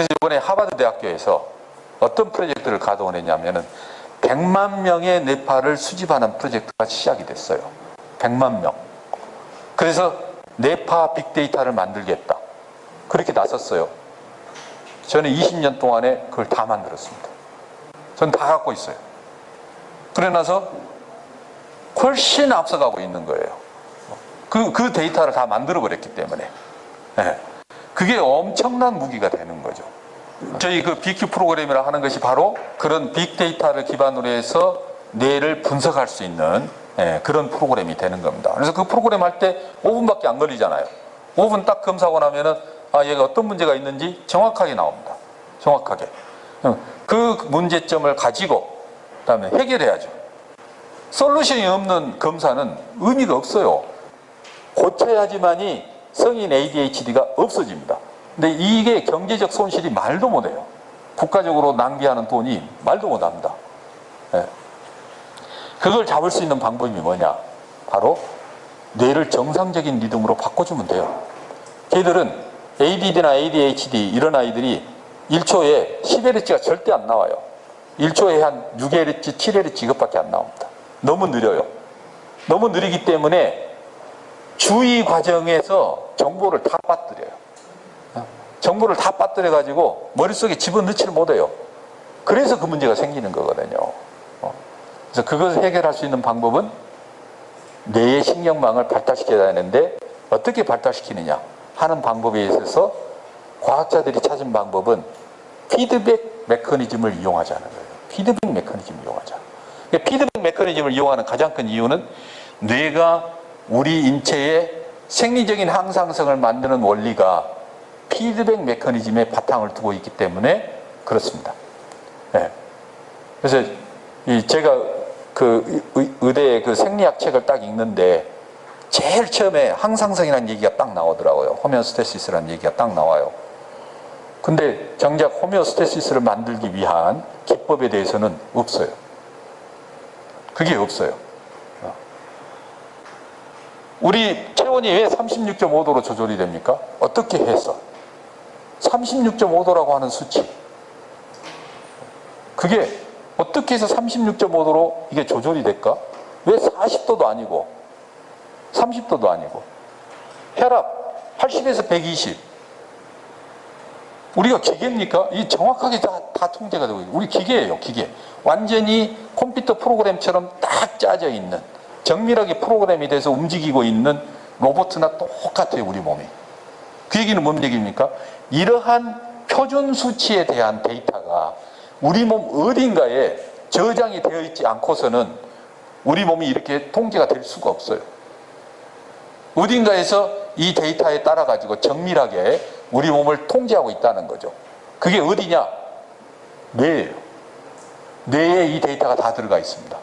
그래서 이번에 하버드 대학교에서 어떤 프로젝트를 가동했냐면은 100만 명의 뇌파를 수집하는 프로젝트가 시작이 됐어요. 100만 명. 그래서 뇌파 빅데이터를 만들겠다. 그렇게 나섰어요. 저는 20년 동안에 그걸 다 만들었습니다. 저는 다 갖고 있어요. 그래 나서 훨씬 앞서가고 있는 거예요. 그, 그 데이터를 다 만들어 버렸기 때문에. 네. 그게 엄청난 무기가 되는 거죠. 저희 그 BQ 프로그램이라 하는 것이 바로 그런 빅데이터를 기반으로 해서 뇌를 분석할 수 있는 예, 그런 프로그램이 되는 겁니다. 그래서 그 프로그램 할 때 5분밖에 안 걸리잖아요. 5분 딱 검사하고 나면은 아 얘가 어떤 문제가 있는지 정확하게 나옵니다. 정확하게. 그 문제점을 가지고 그다음에 해결해야죠. 솔루션이 없는 검사는 의미가 없어요. 고쳐야지만이 성인 ADHD가 없어집니다. 근데 이게 경제적 손실이 말도 못해요. 국가적으로 낭비하는 돈이 말도 못합니다. 예. 그걸 잡을 수 있는 방법이 뭐냐? 바로 뇌를 정상적인 리듬으로 바꿔주면 돼요. 걔들은 ADD나 ADHD 이런 아이들이 1초에 10Hz가 절대 안 나와요. 1초에 한 6Hz, 7Hz 이것밖에 안 나옵니다. 너무 느려요. 너무 느리기 때문에 주의 과정에서 정보를 다 빠뜨려요. 정보를 다 빠뜨려 가지고 머릿속에 집어넣지를 못해요. 그래서 그 문제가 생기는 거거든요. 어. 그래서 그것을 해결할 수 있는 방법은 뇌의 신경망을 발달시켜야 하는데 어떻게 발달시키느냐 하는 방법에 있어서 과학자들이 찾은 방법은 피드백 메커니즘을 이용하자는 거예요. 피드백 메커니즘을 이용하자. 피드백 메커니즘을 이용하는 가장 큰 이유는 뇌가 우리 인체의 생리적인 항상성을 만드는 원리가 피드백 메커니즘에 바탕을 두고 있기 때문에 그렇습니다. 네. 그래서 제가 그 의대의 그 생리학 책을 딱 읽는데 제일 처음에 항상성이라는 얘기가 딱 나오더라고요. 호메오스테시스라는 얘기가 딱 나와요. 근데 정작 호메오스테시스를 만들기 위한 기법에 대해서는 없어요. 그게 없어요. 우리 체온이 왜 36.5도로 조절이 됩니까? 어떻게 해서? 36.5도라고 하는 수치. 그게 어떻게 해서 36.5도로 이게 조절이 될까? 왜 40도도 아니고 30도도 아니고 혈압 80에서 120 우리가 기계입니까? 이 정확하게 다, 다 통제가 되고 있어요. 우리 기계예요 기계 완전히 컴퓨터 프로그램처럼 딱 짜져 있는 정밀하게 프로그램이 돼서 움직이고 있는 로봇이나 똑같아요 우리 몸이 그 얘기는 뭔 얘기입니까? 이러한 표준 수치에 대한 데이터가 우리 몸 어딘가에 저장이 되어 있지 않고서는 우리 몸이 이렇게 통제가 될 수가 없어요. 어딘가에서 이 데이터에 따라 가지고 정밀하게 우리 몸을 통제하고 있다는 거죠. 그게 어디냐? 뇌예요. 뇌에 이 데이터가 다 들어가 있습니다.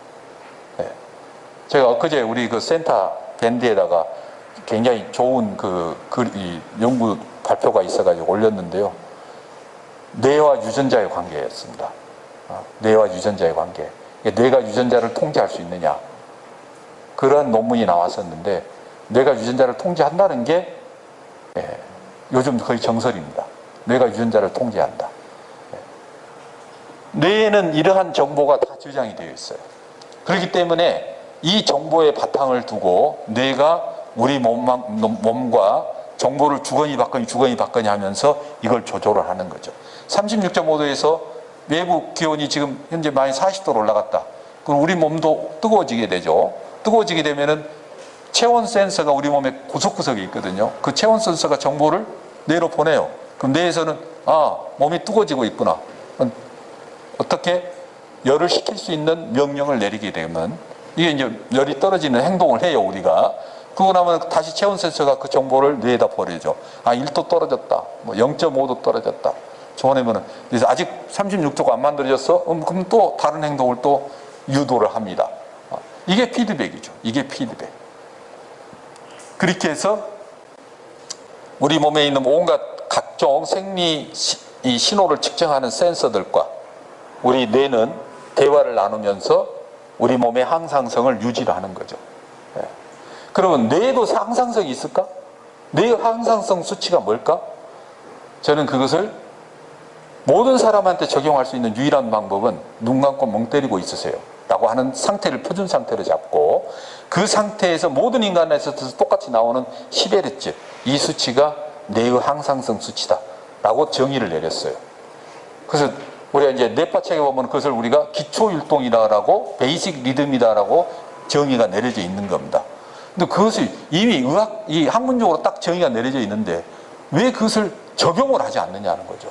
네. 제가 엊그제 우리 그 센터 밴드에다가 굉장히 좋은 그, 그 연구 발표가 있어가지고 올렸는데요. 뇌와 유전자의 관계였습니다. 어, 뇌와 유전자의 관계. 뇌가 유전자를 통제할 수 있느냐. 그런 논문이 나왔었는데, 뇌가 유전자를 통제한다는 게 예, 요즘 거의 정설입니다. 뇌가 유전자를 통제한다. 예. 뇌에는 이러한 정보가 다 저장이 되어 있어요. 그렇기 때문에 이 정보의 바탕을 두고 뇌가 우리 몸만, 몸과 정보를 주거니 받거니 주거니 받거니 하면서 이걸 조절을 하는 거죠. 36.5도에서 외부 기온이 지금 현재 많이 40도로 올라갔다. 그럼 우리 몸도 뜨거워지게 되죠. 뜨거워지게 되면은 체온 센서가 우리 몸에 구석구석에 있거든요. 그 체온 센서가 정보를 뇌로 보내요. 그럼 뇌에서는 아 몸이 뜨거워지고 있구나. 어떻게 열을 식힐 수 있는 명령을 내리게 되면 이게 이제 열이 떨어지는 행동을 해요 우리가. 그러고 나면 다시 체온 센서가 그 정보를 뇌에다 보내죠. 아, 1도 떨어졌다. 뭐 0.5도 떨어졌다. 저번에면은 그래서 아직 36도가 안 만들어졌어? 음, 그럼 또 다른 행동을 또 유도를 합니다. 아, 이게 피드백이죠. 이게 피드백. 그렇게 해서 우리 몸에 있는 온갖 각종 생리 신호를 측정하는 센서들과 우리 뇌는 대화를 나누면서 우리 몸의 항상성을 유지를 하는 거죠. 그러면 뇌에도 항상성이 있을까? 뇌의 항상성 수치가 뭘까? 저는 그것을 모든 사람한테 적용할 수 있는 유일한 방법은 눈 감고 멍 때리고 있으세요. 라고 하는 상태를 표준 상태로 잡고 그 상태에서 모든 인간에서 똑같이 나오는 10Hz 이 수치가 뇌의 항상성 수치다. 라고 정의를 내렸어요. 그래서 우리가 이제 뇌파책에 보면 그것을 우리가 기초율동이다라고 베이직 리듬이다라고 정의가 내려져 있는 겁니다. 근데 그것이 이미 의학, 이 학문적으로 딱 정의가 내려져 있는데 왜 그것을 적용을 하지 않느냐는 거죠.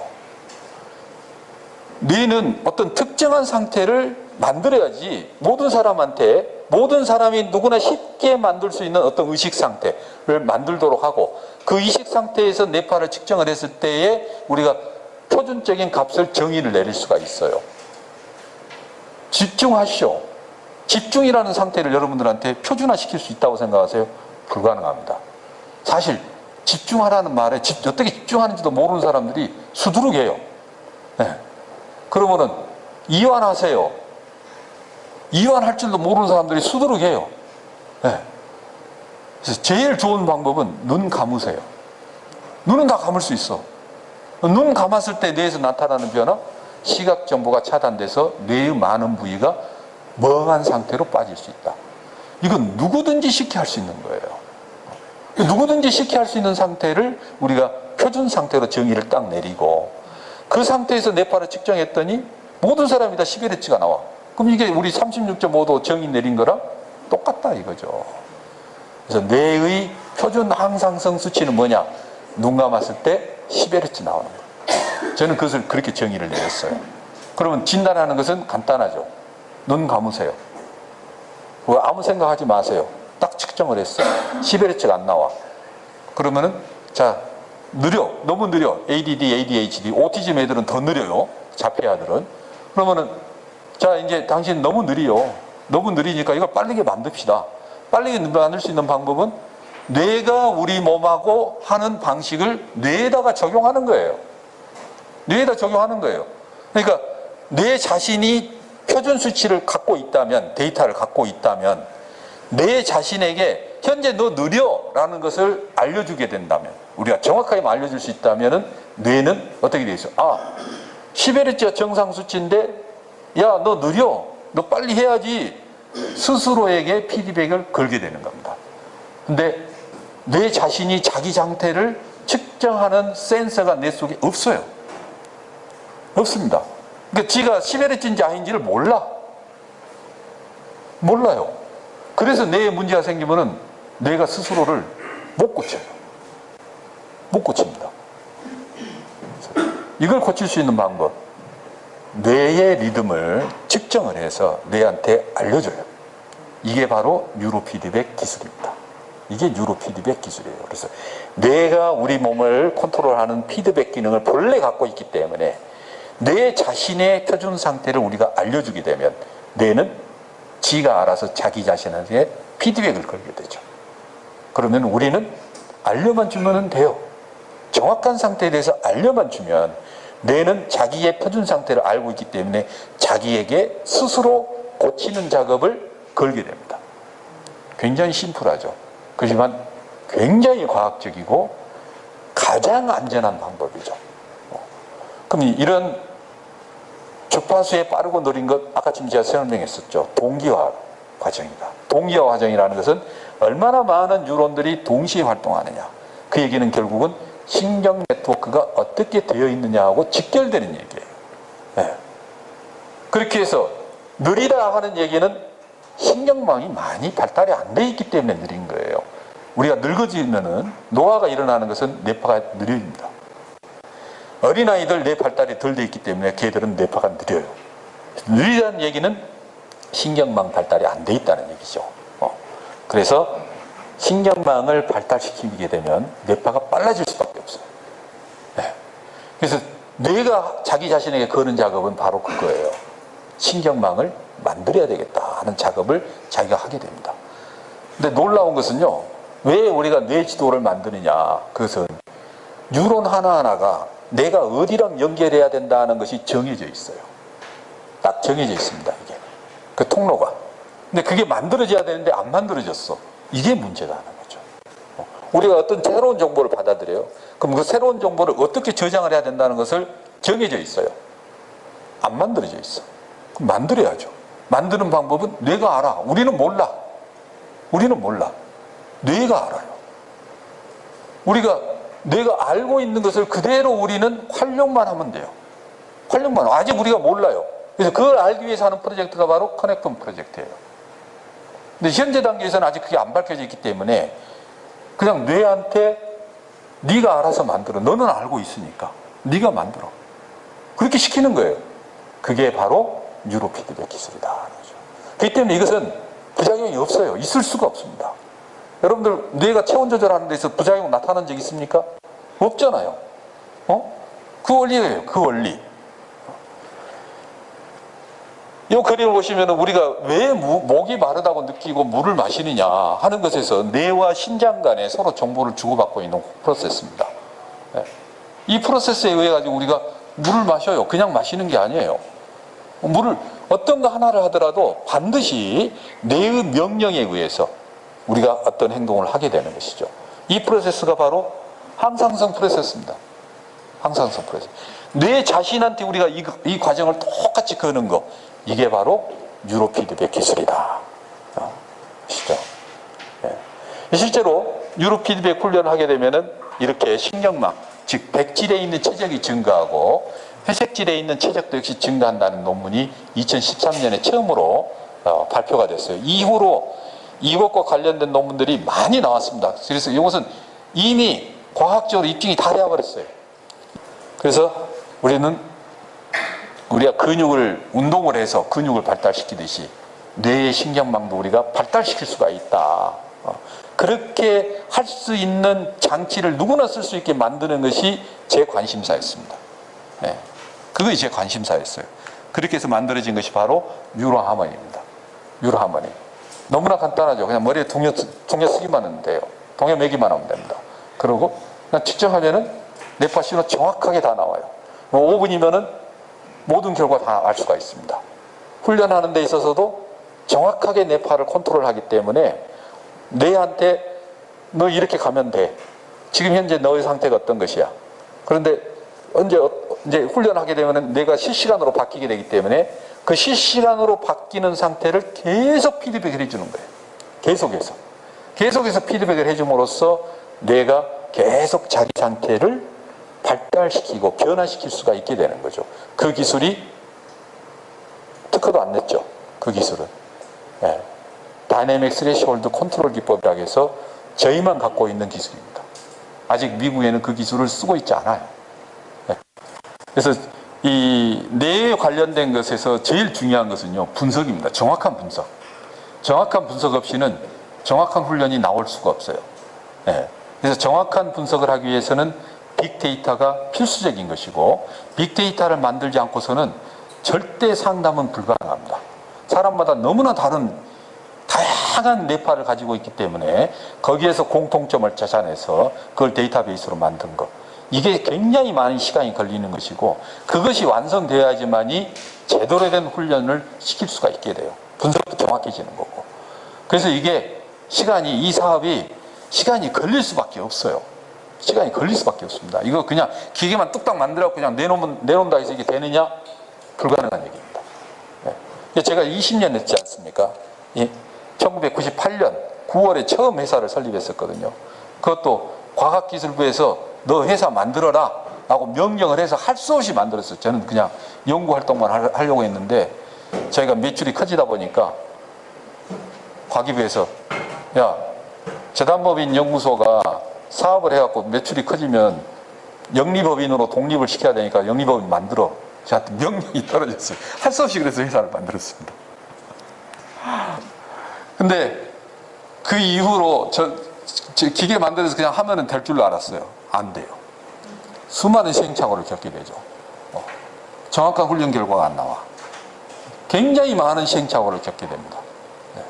뇌는 어떤 특정한 상태를 만들어야지 모든 사람한테 모든 사람이 누구나 쉽게 만들 수 있는 어떤 의식 상태를 만들도록 하고 그 의식 상태에서 뇌파를 측정을 했을 때에 우리가 표준적인 값을 정의를 내릴 수가 있어요. 집중하시오. 집중이라는 상태를 여러분들한테 표준화시킬 수 있다고 생각하세요? 불가능합니다. 사실 집중하라는 말에 집, 어떻게 집중하는지도 모르는 사람들이 수두룩해요. 네. 그러면은 이완하세요. 이완할 줄도 모르는 사람들이 수두룩해요. 네. 그래서 제일 좋은 방법은 눈 감으세요. 눈은 다 감을 수 있어. 눈 감았을 때 뇌에서 나타나는 변화, 시각 정보가 차단돼서 뇌의 많은 부위가 멍한 상태로 빠질 수 있다. 이건 누구든지 쉽게 할 수 있는 거예요. 누구든지 쉽게 할 수 있는 상태를 우리가 표준 상태로 정의를 딱 내리고 그 상태에서 뇌파를 측정했더니 모든 사람이 다 11Hz가 나와. 그럼 이게 우리 36.5도 정의 내린 거랑 똑같다 이거죠. 그래서 뇌의 표준 항상성 수치는 뭐냐? 눈 감았을 때 11Hz 나오는 거예요. 저는 그것을 그렇게 정의를 내렸어요. 그러면 진단하는 것은 간단하죠. 눈 감으세요. 그거 아무 생각하지 마세요. 딱 측정을 했어요. 11Hz가 안 나와. 그러면은 자 느려 너무 느려 ADD, ADHD, 오티즘 애들은 더 느려요. 자폐아들은 그러면은 자 이제 당신 너무 느리요. 너무 느리니까 이걸 빠르게 만듭시다. 빠르게 만들 수 있는 방법은 뇌가 우리 몸하고 하는 방식을 뇌에다가 적용하는 거예요. 뇌에다 적용하는 거예요. 그러니까 뇌 자신이 표준 수치를 갖고 있다면 데이터를 갖고 있다면 내 자신에게 현재 너 느려라는 것을 알려주게 된다면 우리가 정확하게 알려줄 수 있다면 뇌는 어떻게 돼 있어? 아 11H가 정상 수치인데 야 너 느려 너 빨리 해야지 스스로에게 피드백을 걸게 되는 겁니다. 근데 내 자신이 자기 상태를 측정하는 센서가 내 속에 없어요. 없습니다. 그러니까 지가 11H인지 아닌지를 몰라. 몰라요. 그래서 뇌에 문제가 생기면은 뇌가 스스로를 못 고쳐요. 못 고칩니다. 이걸 고칠 수 있는 방법. 뇌의 리듬을 측정을 해서 뇌한테 알려줘요. 이게 바로 뉴로 피드백 기술입니다. 이게 뉴로 피드백 기술이에요. 그래서 뇌가 우리 몸을 컨트롤하는 피드백 기능을 본래 갖고 있기 때문에 뇌 자신의 표준 상태를 우리가 알려주게 되면 뇌는 지가 알아서 자기 자신한테 피드백을 걸게 되죠. 그러면 우리는 알려만 주면 돼요. 정확한 상태에 대해서 알려만 주면 뇌는 자기의 표준 상태를 알고 있기 때문에 자기에게 스스로 고치는 작업을 걸게 됩니다. 굉장히 심플하죠. 그렇지만 굉장히 과학적이고 가장 안전한 방법이죠. 그럼 이런 주파수에 빠르고 느린 것 아까 지금 제가 설명했었죠. 동기화 과정이다. 동기화 과정이라는 것은 얼마나 많은 뉴런들이 동시에 활동하느냐. 그 얘기는 결국은 신경 네트워크가 어떻게 되어 있느냐하고 직결되는 얘기예요. 네. 그렇게 해서 느리다 하는 얘기는 신경망이 많이 발달이 안 돼 있기 때문에 느린 거예요. 우리가 늙어지면은 노화가 일어나는 것은 뇌파가 느립니다. 어린아이들 뇌 발달이 덜 돼 있기 때문에 걔들은 뇌파가 느려요. 느리다는 얘기는 신경망 발달이 안 돼 있다는 얘기죠. 어. 그래서 신경망을 발달시키게 되면 뇌파가 빨라질 수밖에 없어요. 네. 그래서 뇌가 자기 자신에게 거는 작업은 바로 그거예요. 신경망을 만들어야 되겠다 하는 작업을 자기가 하게 됩니다. 근데 놀라운 것은요, 왜 우리가 뇌 지도를 만드느냐? 그것은 뉴런 하나하나가 내가 어디랑 연결해야 된다는 것이 정해져 있어요. 딱 정해져 있습니다, 이게. 그 통로가. 근데 그게 만들어져야 되는데 안 만들어졌어. 이게 문제가 하는 거죠. 우리가 어떤 새로운 정보를 받아들여요. 그럼 그 새로운 정보를 어떻게 저장을 해야 된다는 것을 정해져 있어요. 안 만들어져 있어. 그럼 만들어야죠. 만드는 방법은 뇌가 알아. 우리는 몰라. 우리는 몰라. 뇌가 알아요. 우리가 뇌가 알고 있는 것을 그대로 우리는 활용만 하면 돼요. 활용만. 아직 우리가 몰라요. 그래서 그걸 알기 위해서 하는 프로젝트가 바로 커넥션 프로젝트예요. 근데 현재 단계에서는 아직 그게 안 밝혀져 있기 때문에 그냥 뇌한테 네가 알아서 만들어. 너는 알고 있으니까. 네가 만들어. 그렇게 시키는 거예요. 그게 바로 뉴로 피드백 기술이다. 그렇기 때문에 이것은 부작용이 없어요. 있을 수가 없습니다. 여러분들 뇌가 체온 조절하는 데서 부작용 나타난 적 있습니까? 없잖아요. 어? 그 원리예요. 그 원리. 이 그림을 보시면 우리가 왜 무- 목이 마르다고 느끼고 물을 마시느냐 하는 것에서 뇌와 신장 간에 서로 정보를 주고받고 있는 프로세스입니다. 예. 이 프로세스에 의해 가지고 우리가 물을 마셔요. 그냥 마시는 게 아니에요. 물을 어떤 거 하나를 하더라도 반드시 뇌의 명령에 의해서 우리가 어떤 행동을 하게 되는 것이죠. 이 프로세스가 바로 항상성 프로세스입니다. 항상성 프로세스. 뇌 자신한테 우리가 이, 이 과정을 똑같이 거는 거 이게 바로 뉴로 피드백 기술이다. 어, 시죠. 예. 실제로 뉴로 피드백 훈련을 하게 되면은 이렇게 신경망, 즉 백질에 있는 체적이 증가하고 회색질에 있는 체적도 역시 증가한다는 논문이 2013년에 처음으로 어, 발표가 됐어요. 이후로 이것과 관련된 논문들이 많이 나왔습니다. 그래서 이것은 이미 과학적으로 입증이 다 되어버렸어요. 그래서 우리는 우리가 근육을 운동을 해서 근육을 발달시키듯이 뇌의 신경망도 우리가 발달시킬 수가 있다. 어, 그렇게 할 수 있는 장치를 누구나 쓸 수 있게 만드는 것이 제 관심사였습니다. 네. 그것이 제 관심사였어요. 그렇게 해서 만들어진 것이 바로 뉴로 하모니입니다. 뉴로 하모니. 너무나 간단하죠. 그냥 머리에 동요, 동요 쓰기만 하면 돼요. 동요 매기만 하면 됩니다. 그리고 그냥 측정하면은 뇌파 신호 정확하게 다 나와요. 뭐 5분이면은 모든 결과 다 알 수가 있습니다. 훈련하는 데 있어서도 정확하게 뇌파를 컨트롤하기 때문에 뇌한테 너 이렇게 가면 돼. 지금 현재 너의 상태가 어떤 것이야. 그런데 언제 어- 이제 훈련하게 되면 뇌가 실시간으로 바뀌게 되기 때문에 그 실시간으로 바뀌는 상태를 계속 피드백을 해주는 거예요. 계속해서. 계속해서 피드백을 해줌으로써 뇌가 계속 자기 상태를 발달시키고 변화시킬 수가 있게 되는 거죠. 그 기술이 특허도 안 냈죠. 그 기술은. 예. 다이내믹 스레시홀드 컨트롤 기법이라고 해서 저희만 갖고 있는 기술입니다. 아직 미국에는 그 기술을 쓰고 있지 않아요. 예. 그래서 이 뇌에 관련된 것에서 제일 중요한 것은요, 분석입니다. 정확한 분석. 정확한 분석 없이는 정확한 훈련이 나올 수가 없어요. 예. 그래서 정확한 분석을 하기 위해서는 빅데이터가 필수적인 것이고 빅데이터를 만들지 않고서는 절대 상담은 불가능합니다. 사람마다 너무나 다른 다양한 뇌파를 가지고 있기 때문에 거기에서 공통점을 찾아내서 그걸 데이터베이스로 만든 것. 이게 굉장히 많은 시간이 걸리는 것이고 그것이 완성되어야지만이 제대로 된 훈련을 시킬 수가 있게 돼요. 분석도 정확해지는 거고. 그래서 이게 시간이 이 사업이 시간이 걸릴 수밖에 없어요. 시간이 걸릴 수밖에 없습니다. 이거 그냥 기계만 뚝딱 만들어 그냥 내놓으면 내놓는다 해서 이게 되느냐? 불가능한 얘기입니다. 네. 제가 20년 했지 않습니까? 예. 1998년 9월에 처음 회사를 설립했었거든요. 그것도 과학기술부에서 너 회사 만들어라 라고 명령을 해서 할 수 없이 만들었어요. 저는 그냥 연구 활동만 하- 하려고 했는데 저희가 매출이 커지다 보니까 과기부에서 야 재단법인 연구소가 사업을 해갖고 매출이 커지면 영리법인으로 독립을 시켜야 되니까 영리법인 만들어. 저한테 명령이 떨어졌어요. 할 수 없이 그래서 회사를 만들었습니다. 근데 그 이후로 저, 저 기계 만들어서 그냥 하면은 될 줄로 알았어요. 안 돼요. 수많은 시행착오를 겪게 되죠. 어, 정확한 훈련 결과가 안 나와. 굉장히 많은 시행착오를 겪게 됩니다. 네.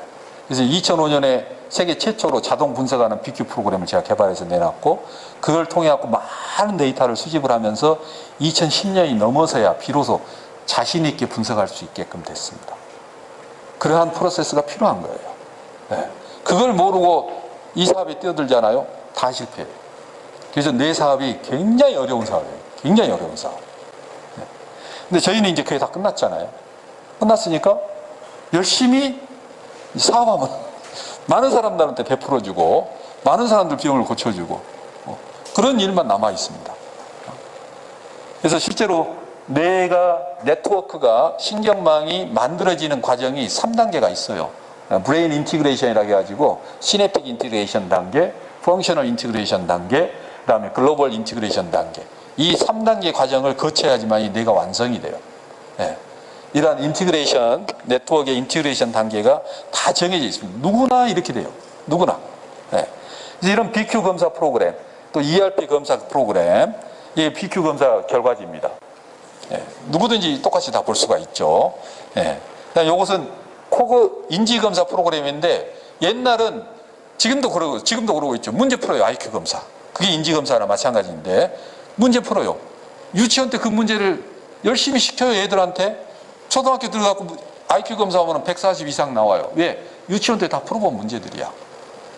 그래서 2005년에 세계 최초로 자동 분석하는 BQ 프로그램을 제가 개발해서 내놨고 그걸 통해 갖고 많은 데이터를 수집을 하면서 2010년이 넘어서야 비로소 자신 있게 분석할 수 있게끔 됐습니다. 그러한 프로세스가 필요한 거예요. 네. 그걸 모르고 이 사업에 뛰어들잖아요. 다 실패해요. 그래서 내 사업이 굉장히 어려운 사업이에요. 굉장히 어려운 사업. 근데 저희는 이제 그게 다 끝났잖아요. 끝났으니까 열심히 사업하면 많은 사람들한테 베풀어 주고 많은 사람들 병을 고쳐주고 어, 그런 일만 남아 있습니다. 그래서 실제로 뇌가 네트워크가 신경망이 만들어지는 과정이 3단계가 있어요. 브레인 인티그레이션이라고 해가지고 시냅틱 인티그레이션 단계, 펑셔널 인티그레이션 단계, 그 다음에 글로벌 인티그레이션 단계. 이 3단계 과정을 거쳐야지만 이 뇌가 완성이 돼요. 예. 이러한 인티그레이션, 네트워크의 인티그레이션 단계가 다 정해져 있습니다. 누구나 이렇게 돼요. 누구나. 예. 그래서 이런 BQ 검사 프로그램, 또 ERP 검사 프로그램, 이게 BQ 검사 결과지입니다. 예. 누구든지 똑같이 다 볼 수가 있죠. 예. 이것은 코그 인지 검사 프로그램인데 옛날은 지금도 그러고 지금도 그러고 있죠. 문제 풀어요. IQ 검사. 그게 인지 검사나 마찬가지인데 문제 풀어요. 유치원 때 그 문제를 열심히 시켜요. 애들한테 초등학교 들어가고 IQ 검사하면 140 이상 나와요. 왜? 유치원 때 다 풀어본 문제들이야.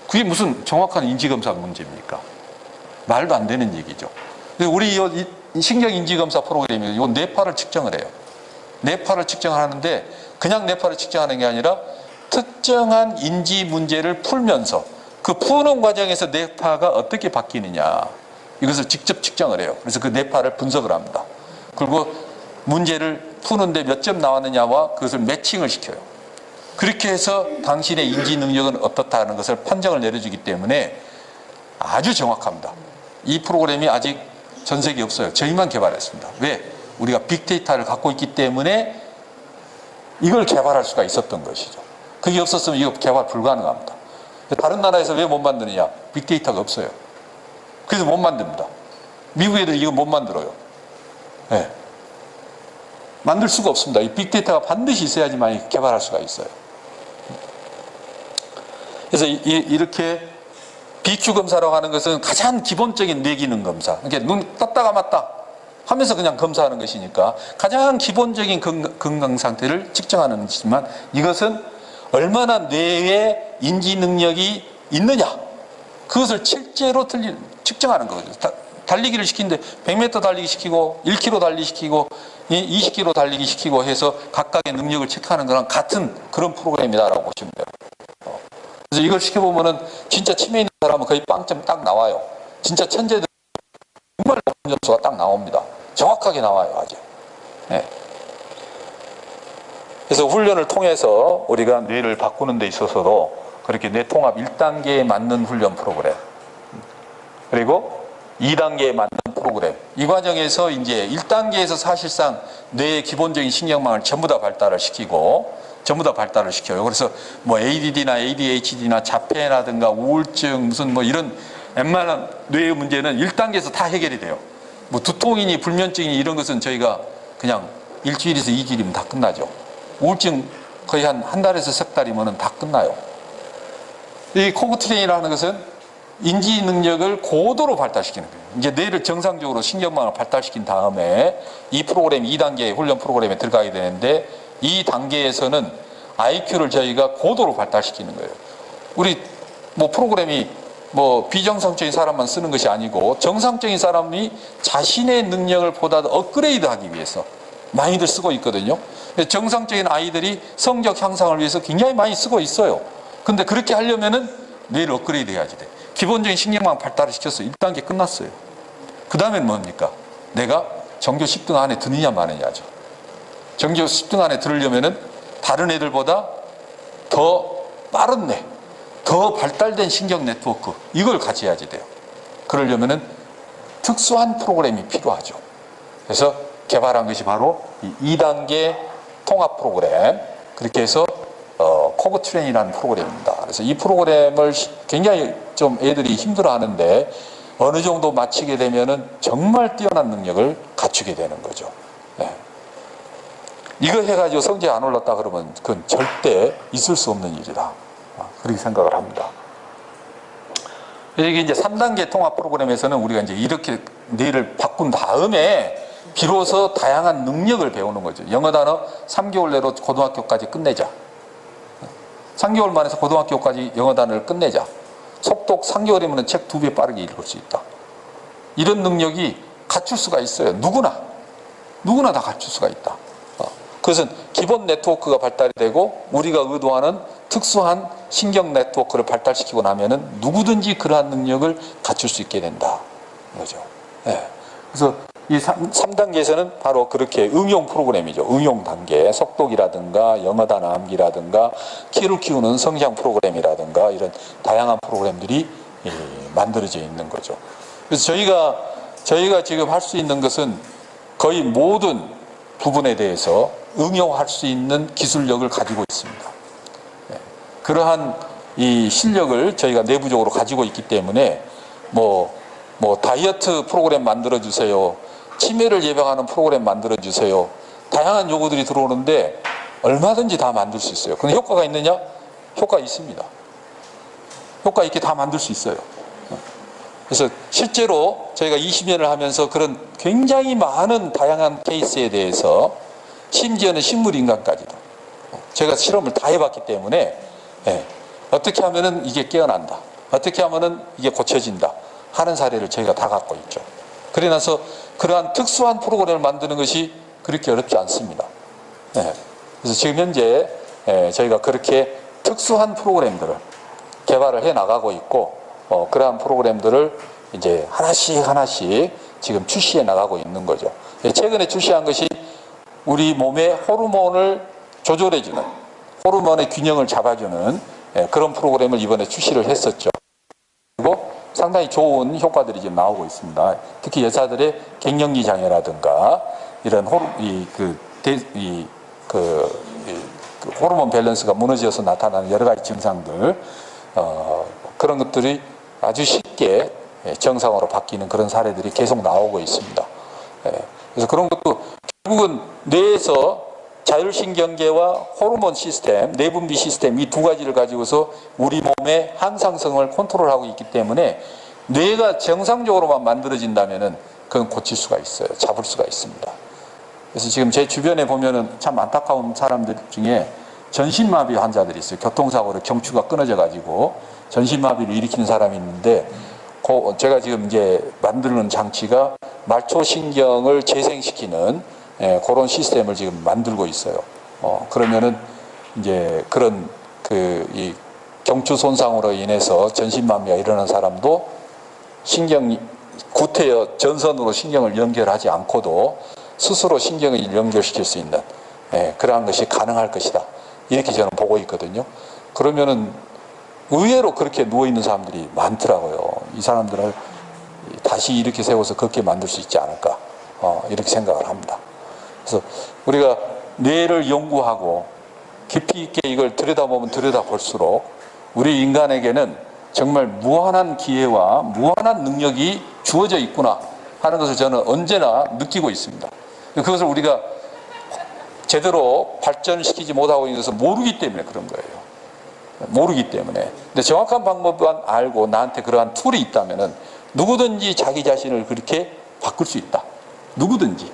그게 무슨 정확한 인지 검사 문제입니까? 말도 안 되는 얘기죠. 우리 이- 이 신경 인지 검사 프로그램이 요 뇌파를 측정을 해요. 뇌파를 측정하는데 그냥 뇌파를 측정하는 게 아니라 특정한 인지 문제를 풀면서 그 푸는 과정에서 뇌파가 어떻게 바뀌느냐 이것을 직접 측정을 해요. 그래서 그 뇌파를 분석을 합니다. 그리고 문제를 푸는데 몇 점 나왔느냐와 그것을 매칭을 시켜요. 그렇게 해서 당신의 인지 능력은 어떻다는 것을 판정을 내려주기 때문에 아주 정확합니다. 이 프로그램이 아직 전 세계에 없어요. 저희만 개발했습니다. 왜? 우리가 빅데이터를 갖고 있기 때문에 이걸 개발할 수가 있었던 것이죠. 그게 없었으면 이거 개발 불가능합니다. 다른 나라에서 왜 못 만드느냐? 빅데이터가 없어요. 그래서 못 만듭니다. 미국 애들이 이거 못 만들어요. 예. 만들 수가 없습니다. 이 빅데이터가 반드시 있어야지만 개발할 수가 있어요. 그래서 이, 이- 이렇게 BQ 검사라고 하는 것은 가장 기본적인 뇌기능 검사. 이게 눈 떴다 감았다 하면서 그냥 검사하는 것이니까 가장 기본적인 건강, 상태를 측정하는 것이지만 이것은 얼마나 뇌의 인지 능력이 있느냐 그것을 실제로 측정하는 거죠. 다- 달리기를 시키는데 100m 달리기 시키고 1km 달리기 시키고 20km 달리기 시키고 해서 각각의 능력을 체크하는 거랑 같은 그런 프로그램이다라고 보시면 돼요. 그래서 이걸 시켜보면은 진짜 치매 있는 사람은 거의 빵점 딱 나와요. 진짜 천재들 정말 높은 점수가 딱 나옵니다. 정확하게 나와요, 아주. 예. 그래서 훈련을 통해서 우리가 뇌를 바꾸는 데 있어서도 그렇게 뇌 통합 1단계에 맞는 훈련 프로그램 그리고 2단계에 맞는 프로그램 이 과정에서 이제 1단계에서 사실상 뇌의 기본적인 신경망을 전부 다 발달을 시키고 전부 다 발달을 시켜요. 그래서 뭐 ADD나 ADHD나 자폐라든가 우울증 무슨 뭐 이런 웬만한 뇌의 문제는 1단계에서 다 해결이 돼요. 뭐 두통이니 불면증이니 이런 것은 저희가 그냥 일주일에서 2주일이면 다 끝나죠. 우울증 거의 한 한 달에서 석 달이면 다 끝나요. 이 코그 트레이닝이라는 것은 인지 능력을 고도로 발달시키는 거예요. 이제 뇌를 정상적으로 신경망을 발달시킨 다음에 이 프로그램 2단계 훈련 프로그램에 들어가게 되는데 이 단계에서는 IQ를 저희가 고도로 발달시키는 거예요. 우리 뭐 프로그램이 뭐 비정상적인 사람만 쓰는 것이 아니고 정상적인 사람이 자신의 능력을 보다 더 업그레이드 하기 위해서 많이들 쓰고 있거든요. 정상적인 아이들이 성적 향상을 위해서 굉장히 많이 쓰고 있어요. 근데 그렇게 하려면은 뇌를 업그레이드 해야지 돼. 기본적인 신경망 발달을 시켜서 1단계 끝났어요. 그 다음엔 뭡니까? 내가 전교 10등 안에 드느냐 마느냐죠. 전교 10등 안에 들으려면은 다른 애들보다 더 빠른 뇌, 더 발달된 신경 네트워크 이걸 가져야지 돼요. 그러려면은 특수한 프로그램이 필요하죠. 그래서 개발한 것이 바로 이 2단계 통합 프로그램 그렇게 해서 어, 코그 트레인이라는 프로그램입니다. 그래서 이 프로그램을 시- 굉장히 좀 애들이 힘들어 하는데 어느 정도 마치게 되면은 정말 뛰어난 능력을 갖추게 되는 거죠. 네. 이거 해가지고 성적이 안 올랐다 그러면 그건 절대 있을 수 없는 일이다. 아, 그렇게 생각을 합니다. 이게 이제 3단계 통합 프로그램에서는 우리가 이제 이렇게 뇌를 바꾼 다음에 비로소 다양한 능력을 배우는 거죠. 영어 단어 3개월 내로 고등학교까지 끝내자. 3개월 만에서 고등학교까지 영어 단어를 끝내자. 속독 3개월이면 책 두 배 빠르게 읽을 수 있다. 이런 능력이 갖출 수가 있어요. 누구나. 누구나 다 갖출 수가 있다. 어, 그것은 기본 네트워크가 발달이 되고 우리가 의도하는 특수한 신경 네트워크를 발달시키고 나면은 누구든지 그러한 능력을 갖출 수 있게 된다. 거죠. 예. 그래서 이 3, 단계에서는 바로 그렇게 응용 프로그램이죠. 응용 단계. 속독이라든가 영어 단어 암기라든가 키를 키우는 성장 프로그램이라든가 이런 다양한 프로그램들이 예, 만들어져 있는 거죠. 그래서 저희가 저희가 지금 할 수 있는 것은 거의 모든 부분에 대해서 응용할 수 있는 기술력을 가지고 있습니다. 예. 그러한 이 실력을 저희가 내부적으로 가지고 있기 때문에 뭐, 뭐 다이어트 프로그램 만들어 주세요. 치매를 예방하는 프로그램 만들어 주세요. 다양한 요구들이 들어오는데 얼마든지 다 만들 수 있어요. 근데 효과가 있느냐? 효과 있습니다. 효과 있게 다 만들 수 있어요. 그래서 실제로 저희가 20년을 하면서 그런 굉장히 많은 다양한 케이스에 대해서 심지어는 식물 인간까지도 제가 실험을 다 해봤기 때문에 예, 어떻게 하면은 이게 깨어난다. 어떻게 하면은 이게 고쳐진다. 하는 사례를 저희가 다 갖고 있죠. 그래 나서 그러한 특수한 프로그램을 만드는 것이 그렇게 어렵지 않습니다. 예, 그래서 지금 현재 예, 저희가 그렇게 특수한 프로그램들을 개발을 해 나가고 있고 어, 그러한 프로그램들을 이제 하나씩 하나씩 지금 출시해 나가고 있는 거죠. 예, 최근에 출시한 것이 우리 몸의 호르몬을 조절해주는 호르몬의 균형을 잡아주는 예, 그런 프로그램을 이번에 출시를 했었죠. 그리고 상당히 좋은 효과들이 지금 나오고 있습니다. 특히 여자들의 갱년기 장애라든가 이런 호르 이그 이, 그, 이, 그 호르몬 밸런스가 무너져서 나타나는 여러 가지 증상들 어, 그런 것들이 아주 쉽게 예, 정상으로 바뀌는 그런 사례들이 계속 나오고 있습니다. 예, 그래서 그런 것도 결국은 뇌에서 자율신경계와 호르몬 시스템, 내분비 시스템 이 두 가지를 가지고서 우리 몸의 항상성을 컨트롤하고 있기 때문에 뇌가 정상적으로만 만들어진다면은 그건 고칠 수가 있어요. 잡을 수가 있습니다. 그래서 지금 제 주변에 보면은 참 안타까운 사람들 중에 전신마비 환자들이 있어요. 교통사고로 경추가 끊어져 가지고 전신마비를 일으키는 사람이 있는데 그 제가 지금 이제 만드는 장치가 말초신경을 재생시키는 예, 그런 시스템을 지금 만들고 있어요. 어, 그러면은 이제 그런 그이 경추 손상으로 인해서 전신마비가 일어난 사람도 신경이 구태여 전선으로 신경을 연결하지 않고도 스스로 신경을 연결시킬 수 있는 예, 그러한 것이 가능할 것이다. 이렇게 저는 보고 있거든요. 그러면은 의외로 그렇게 누워 있는 사람들이 많더라고요. 이 사람들을 다시 이렇게 세워서 그렇게 만들 수 있지 않을까 어, 이렇게 생각을 합니다. 그래서 우리가 뇌를 연구하고 깊이 있게 이걸 들여다보면 들여다볼수록 우리 인간에게는 정말 무한한 기회와 무한한 능력이 주어져 있구나 하는 것을 저는 언제나 느끼고 있습니다. 그것을 우리가 제대로 발전시키지 못하고 있는 것을 모르기 때문에 그런 거예요. 모르기 때문에. 근데 정확한 방법만 알고 나한테 그러한 툴이 있다면은 누구든지 자기 자신을 그렇게 바꿀 수 있다. 누구든지.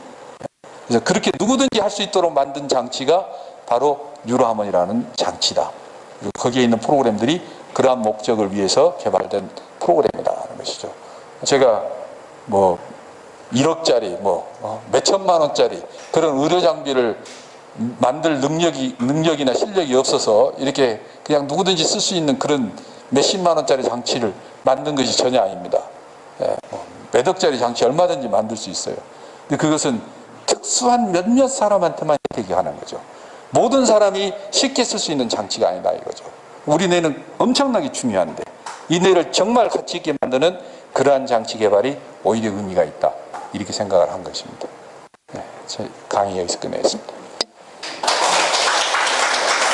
그래서 그렇게 누구든지 할 수 있도록 만든 장치가 바로 뉴로하몬이라는 장치다. 그리고 거기에 있는 프로그램들이 그러한 목적을 위해서 개발된 프로그램이라는 것이죠. 제가 뭐 1억짜리 뭐 어, 몇천만 원짜리 그런 의료 장비를 만들 능력이 능력이나 실력이 없어서 이렇게 그냥 누구든지 쓸 수 있는 그런 몇십만 원짜리 장치를 만든 것이 전혀 아닙니다. 예, 뭐 몇억짜리 장치 얼마든지 만들 수 있어요. 근데 그것은 특수한 몇몇 사람한테만 혜택이 가는 거죠. 모든 사람이 쉽게 쓸 수 있는 장치가 아니다 이거죠. 우리 뇌는 엄청나게 중요한데 이 뇌를 정말 가치 있게 만드는 그러한 장치 개발이 오히려 의미가 있다. 이렇게 생각을 한 것입니다. 네, 제 강의 여기서 끝내겠습니다.